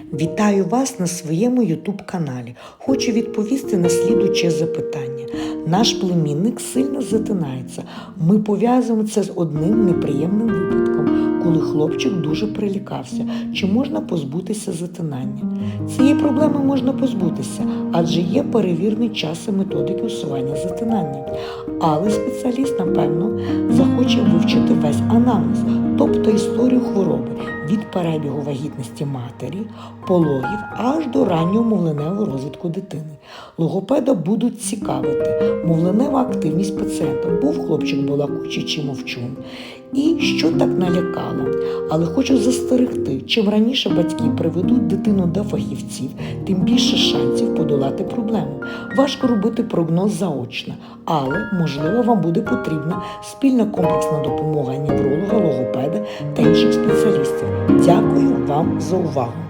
Вітаю вас на своєму YouTube каналі. Хочу відповісти на слідуче запитання. Наш племінник сильно затинається. Ми пов'язуємо це з одним неприємним випадком, коли хлопчик дуже прилякався. Чи можна позбутися затинання? Цієї проблеми можна позбутися, адже є перевірний час і методики усування затинання. Але спеціаліст, напевно, захоче вивчити весь анамнез, тобто історію хвороби від перебігу вагітності матері, пологів аж до раннього мовленевого розвитку дитини. Логопеда будуть цікавити мовленева активність пацієнта, хлопчик балакучий чи мовчун. І що так налякало. Але хочу застерегти, чим раніше батьки приведуть дитину до фахівців, тим більше шансів подолати проблему. Важко робити прогноз заочно, але можливо вам буде потрібна спільна комплексна допомога невролога, логопеда та інших спеціалістів. Дякую вам за увагу!